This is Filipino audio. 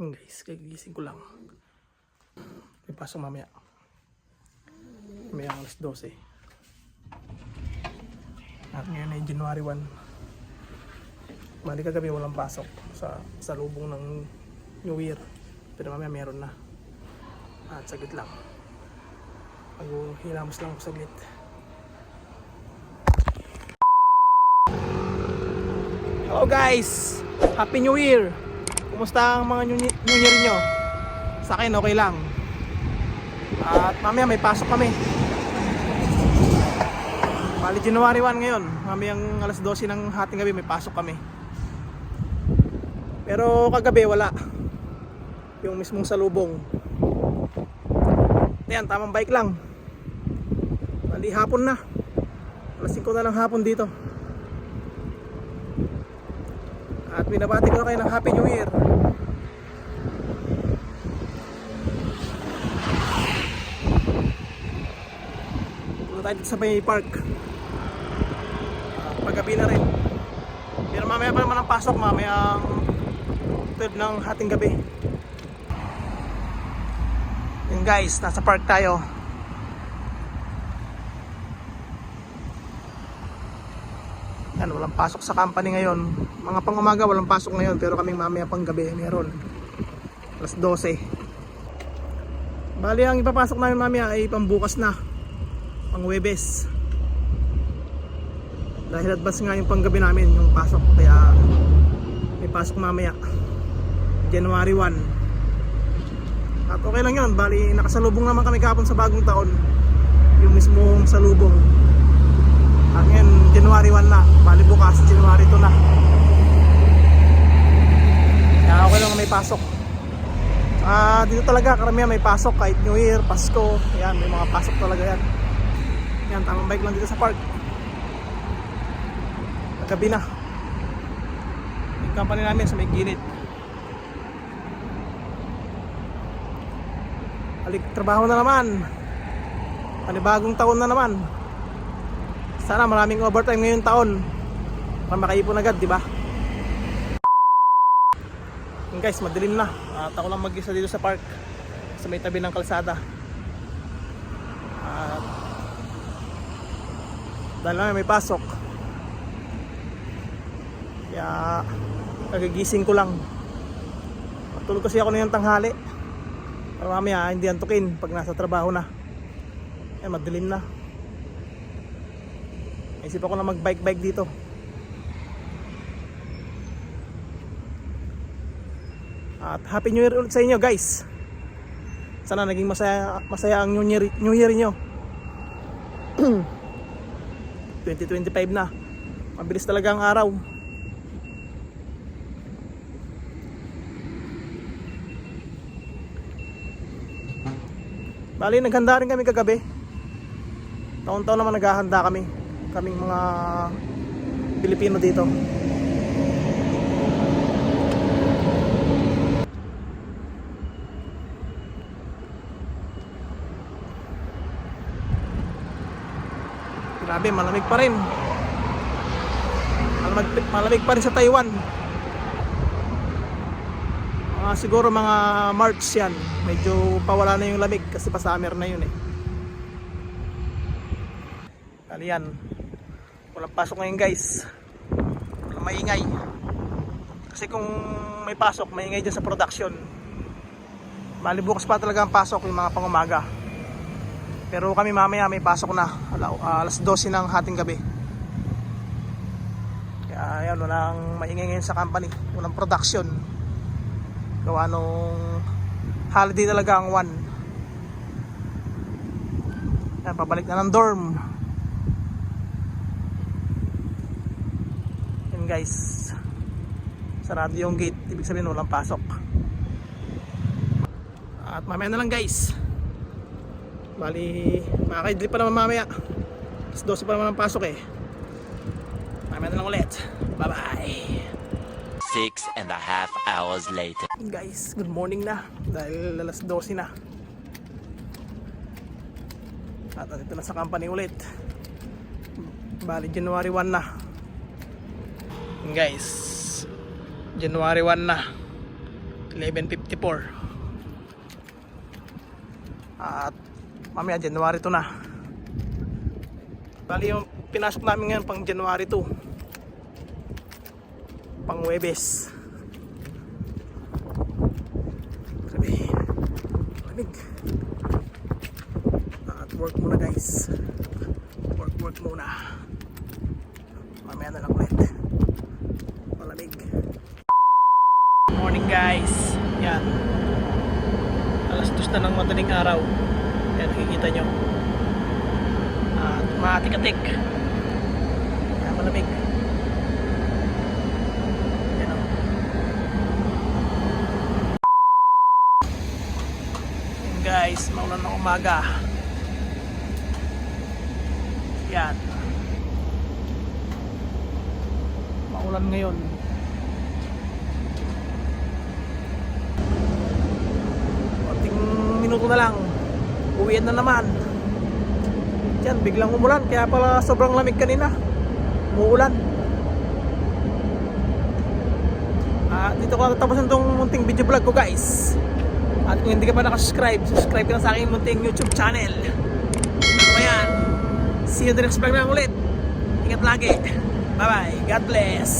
Yun guys, kagigising ko lang. May pasok mamaya. May alas 12. At ngayon ay January 1. Bali kagabi walang pasok sa sa lubong ng New Year. Pero mamaya meron na. At saglit lang. Mag-hilamos lang ako saglit. Hello guys! Happy New Year! Kumusta ang mga New New Year nyo? Sa akin okay lang. At mamaya may pasok kami. Bali January 1 ngayon. Mamayang alas 12 ng hating gabi may pasok kami. Pero kagabi wala. Yung mismong salubong. Ayan, tamang bike lang. Bali hapon na. Alas 5 na lang hapon dito. At binabati ko na kayo ng Happy New Year. Punta tayo sa may park. At paggabi na rin. Pero mamaya pa naman ang pasok, mamaya ang third ng hating gabi. Yun guys, nasa park tayo. Yan, walang pasok sa company ngayon. Mga pang umaga walang pasok ngayon pero kaming mamaya pang gabi meron. Alas 12. Bali ang ipapasok namin mamaya ay pambukas na. Pang Webes. Dahil advance nga yung panggabi namin yung pasok kaya may pasok mamaya. January 1. At okay lang yun. Bali nakasalubong naman kami kapon sa bagong taon. Yung mismong salubong. At January 1 na. Bali bukas, January 2 na. Kaya okay lang may pasok. Ah, dito talaga karamihan may pasok kahit New Year, Pasko. Yan, may mga pasok talaga yan. Yan, tamang bike lang dito sa park. Gabi na. Yung company namin sa may gilid. Alik, trabaho na naman. Panibagong taon na naman. Sana maraming overtime ngayong taon para makaipon agad, di ba? Yun guys, madilim na. At ako lang mag-isa dito sa park sa may tabi ng kalsada. At dahil lang may pasok. Kaya kagigising ko lang. Matulog kasi ako na yung tanghali. Para mamaya hindi antukin pag nasa trabaho na. Eh, madilim na. Isip ako na mag-bike-bike dito. At Happy New Year ulit sa inyo guys. Sana naging masaya, masaya ang New Year, New Year nyo. 2025 na. Mabilis talaga ang araw. Bali, naghanda rin kami kagabi. Taon-taon naman naghahanda kami. Kaming mga Pilipino dito. Grabe, malamig pa rin. Malamig, malamig pa rin sa Taiwan. Mga siguro mga March yan. Medyo pawala na yung lamig kasi pa summer na yun eh. Kali yan. Walang pasok ngayon guys. Walang maingay. Kasi kung may pasok, maingay dyan sa production. Bali bukas pa talaga ang pasok yung mga pangumaga. Pero kami mamaya may pasok na ah, alas 12 ng hating gabi. Kaya yan, walang maingay ngayon sa company. Walang production. Gawa nung holiday talaga ang one. Yan, pabalik na ng dorm. Guys. Sarado yung gate. Ibig sabihin walang pasok. At mamaya na lang guys. Bali, makakaidli pa naman mamaya. Alas 12 pa naman ang pasok eh. Mamaya na lang ulit. Bye bye. Six and a half hours later. Guys, good morning na. Dahil alas 12 na. At nandito na sa company ulit. Bali, January 1 na. Guys, January 1 na. 11.54 at mamaya January 2 na. Bali yung pinasok namin ngayon pang January 2 pang Webes. Grabe. Lamig at work muna guys. Work work muna. Mamaya na lang ulit malamig morning guys. Yan. Alas dos na ng madaling araw. Yan nakikita nyo. At maatik-atik yan malamig. Yan o yan guys maulan ng umaga. Yan. Maulan ngayon na lang. Uwian na naman. Yan biglang umulan. Kaya pala sobrang lamig kanina. Umuulan. Ah, dito ko tatapusin tong munting video vlog ko guys. At kung hindi ka pa nakasubscribe subscribe ka na sa aking munting youtube channel. So ayan see you the next vlog na ulit. Ingat lagi. Bye bye God bless